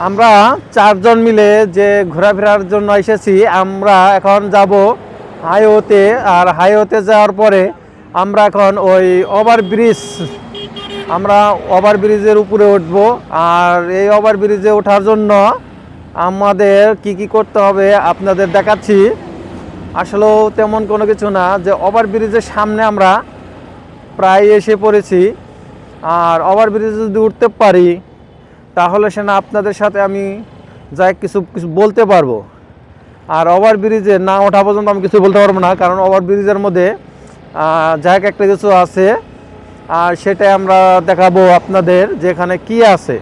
আমরা চারজন মিলে যে ঘোরাফেরার জন্য এসেছি, আমরা এখন যাব হাইওতে আর হাইওতে যাওয়ার পরে আমরা এখন ওই ওভারব্রিজ, আমরা ওভারব্রিজের উপরে উঠব। আর এই ওভারব্রিজে ওঠার জন্য আমাদের কি কি করতে হবে আপনাদের দেখাচ্ছি। আসলেও তেমন কোনো কিছু না যে ওভারব্রিজের সামনে আমরা প্রায় এসে পড়েছি। আর ওভারব্রিজে যদি উঠতে পারি তাহলে সে না আপনাদের সাথে আমি যাই কিছু কিছু বলতে পারব। আর ওভার ব্রিজে না ওঠা পর্যন্ত আমি কিছু বলতে পারব না, কারণ ওভার ব্রিজের মধ্যে যাই একটা কিছু আছে, আর সেটাই আমরা দেখাবো আপনাদের যেখানে কি আছে।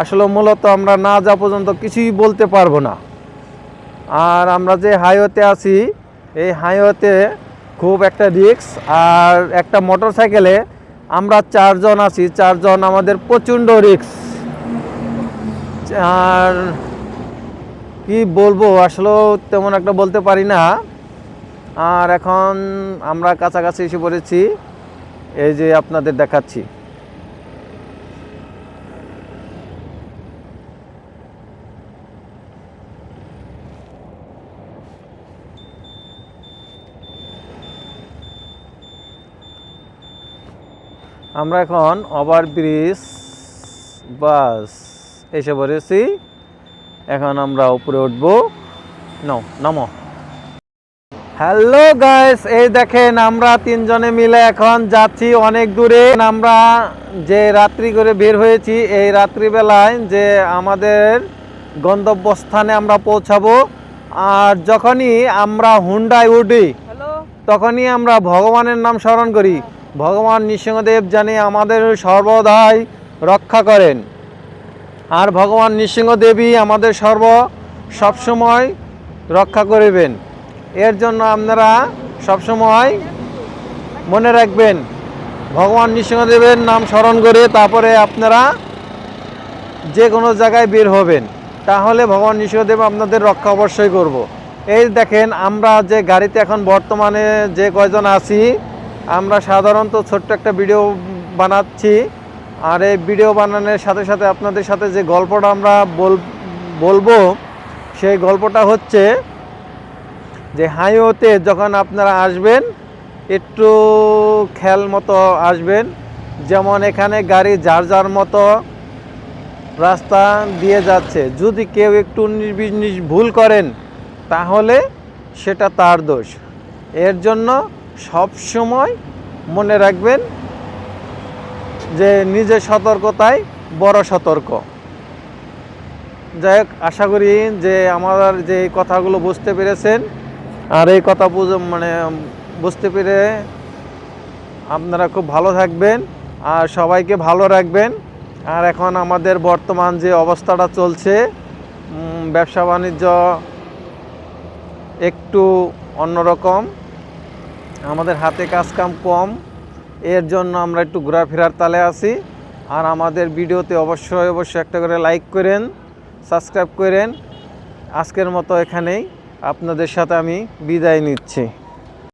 আসলে মূলত আমরা না যাওয়া পর্যন্ত কিছুই বলতে পারব না। আর আমরা যে হাইওয়েতে আছি, এই হাইওয়েতে খুব একটা রিক্স আর একটা মোটর সাইকেলে আমরা চারজন আছি, চারজন আমাদের প্রচণ্ড রিক্স আর কি বলব আসলেও তেমন একটা বলতে পারি না। আর এখন আমরা কাছাকাছি এসে পড়েছি, এই যে আপনাদের দেখাচ্ছি। আমরা এখন ওভার ব্রিজ বাস এসে পড়েছি এখন আমরা উপরে উঠবো। নাও নামো। হ্যালো গাইস এই দেখেন আমরা তিনজনে মিলে এখন যাচ্ছি অনেক দূরে। আমরা যে রাত্রি করে বের হয়েছি এই রাত্রিবেলায় যে আমাদের গন্তব্যস্থানে আমরা পৌঁছাবো। আর যখনই আমরা হুন্ডায় উঠি তখনই আমরা ভগবানের নাম স্মরণ করি। ভগবান নৃসিংহদেব জানি আমাদের সর্বদাই রক্ষা করেন। আর ভগবান নৃসিংহদেবী আমাদের সর্ব সবসময় রক্ষা করিবেন এর জন্য আপনারা সবসময় মনে রাখবেন, ভগবান নৃসিংহদেবের নাম স্মরণ করে তারপরে আপনারা যে কোনো জায়গায় বের হবেন, তাহলে ভগবান নৃসিংহদেব আপনাদের রক্ষা অবশ্যই করব। এই দেখেন, আমরা যে গাড়িতে এখন বর্তমানে যে কয়জন আছি, আমরা সাধারণত ছোট্ট একটা ভিডিও বানাচ্ছি আর এই ভিডিও বানানোর সাথে সাথে আপনাদের সাথে যে গল্পটা আমরা বল, বলব, সেই গল্পটা হচ্ছে যে হাইওতে যখন আপনারা আসবেন, একটু খেয়াল মতো আসবেন, যেমন এখানে গাড়ি যার যার মতো রাস্তা দিয়ে যাচ্ছে। যদি কেউ একটু উনিশ বিশ ভুল করেন, তাহলে সেটা তার দোষ। এর জন্য সব সময় মনে রাখবেন যে নিজের সতর্কতায় বড় সতর্ক। যাই হোক, আশা করি যে আমার যে কথাগুলো বুঝতে পেরেছেন, আর এই কথা মানে বুঝতে পেরে আপনারা খুব ভালো থাকবেন, আর সবাইকে ভালো রাখবেন। আর এখন আমাদের বর্তমান যে অবস্থাটা চলছে ব্যবসা বাণিজ্য একটু অন্যরকম। আমাদের হাতে কাজ কাম কম। এর জন্য আমরা একটু ঘোরাফেরার তালে আছি। আর আমাদের ভিডিওতে অবশ্যই অবশ্যই একটা করে লাইক করেন সাবস্ক্রাইব করেন। আজকের মতো এখানেই। আপনাদের সাথে আমি বিদায় নিচ্ছি।